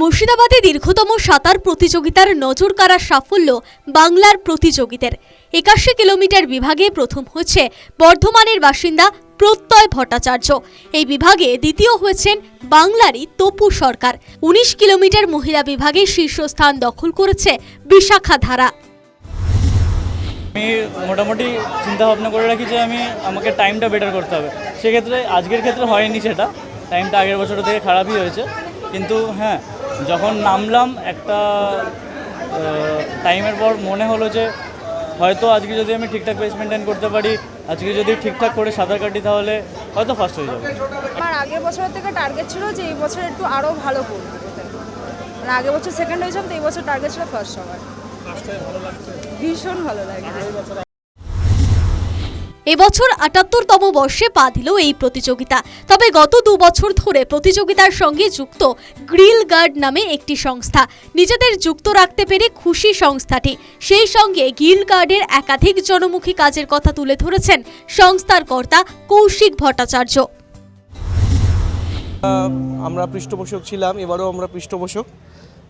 মুর্শিদাবাদে দীর্ঘতম সাঁতার প্রতিযোগিতার নজর কাড়া সাফল্য বাংলার প্রতিযোগীদের। একাশি কিলোমিটার বিভাগে প্রথম হচ্ছে বর্ধমানের বাসিন্দা প্রত্যয় ভট্টাচার্য। এই বিভাগে দ্বিতীয় হয়েছেন বাংলারই তপু সরকার। উনিশ কিলোমিটার মহিলা বিভাগে শীর্ষস্থান দখল করেছে বিশাখা ধারা। আমি মোটামুটি চিন্তা ভাবনা করে রাখি যে আমি, আমাকে টাইমটা বেটার করতে হবে। সেক্ষেত্রে আজকের ক্ষেত্রে হয়নি সেটা। টাইমটা আগের বছর থেকে খারাপই হয়েছে। কিন্তু হ্যাঁ যখন নামলাম একটা টাইমের পর মনে হলো যে হয়তো আজকে যদি আমি ঠিকঠাক পেস মেনটেন করতে পারি আজকে যদি ঠিকঠাক করে সাঁতার কাটি তাহলে হয়তো ফার্স্ট হয়ে যাবে। আমার আগের বছরের থেকে টার্গেট ছিল যে এই বছর একটু আরও ভালো করব। মানে আগের বছর সেকেন্ড হয়েছিলাম তো এই বছর টার্গেট ছিল ফার্স্ট হওয়ার। ভীষণ ভালো লাগে। এবছর আটাত্তরতম বর্ষে পা দিল এই প্রতিযোগিতা। তবে গত দু বছর ধরে প্রতিযোগিতার সঙ্গে যুক্ত গ্রিল গার্ড নামে একটি সংস্থা। নিজেদের যুক্ত রাখতে পেরে খুশি সংস্থাটি। সেই সঙ্গে গ্রিল গার্ডের একাধিক জনমুখী কাজের কথা তুলে ধরেছেন সংস্থার কর্তা কৌশিক ভট্টাচার্য। আমরা পৃষ্ঠপোষক ছিলাম, এবারও আমরা পৃষ্ঠপোষক।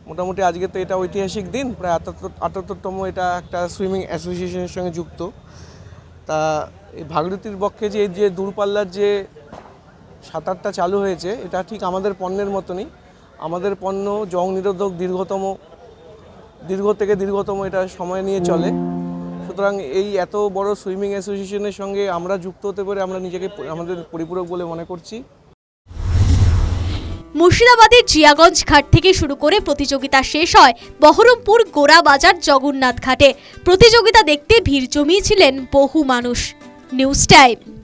মোটামুটি আজকে তো এটা ঐতিহাসিক দিন, প্রায় আটাত্তর আটাত্তরতম এটা একটা সুইমিং অ্যাসোসিয়েশনের সঙ্গে যুক্ত। তা এই ভাগীরথীর পক্ষে যে যে দূরপাল্লার যে সাঁতারটা চালু হয়েছে, এটা ঠিক আমাদের পণ্যের মতনই। আমাদের পণ্য জং নিরোধক দীর্ঘতম, দীর্ঘ থেকে দীর্ঘতম এটা সময় নিয়ে চলে। সুতরাং এই এত বড় সুইমিং অ্যাসোসিয়েশনের সঙ্গে আমরা যুক্ত হতে পারে আমরা নিজেকে আমাদের পরিপূরক বলে মনে করছি। মুর্শিদাবাদের জিয়াগঞ্জ ঘাট থেকে শুরু করে প্রতিযোগিতা শেষ হয় বহরমপুর গোড়াবাজার জগন্নাথ ঘাটে। প্রতিযোগিতা দেখতে ভিড় জমিয়েছিলেন বহু মানুষ। News time.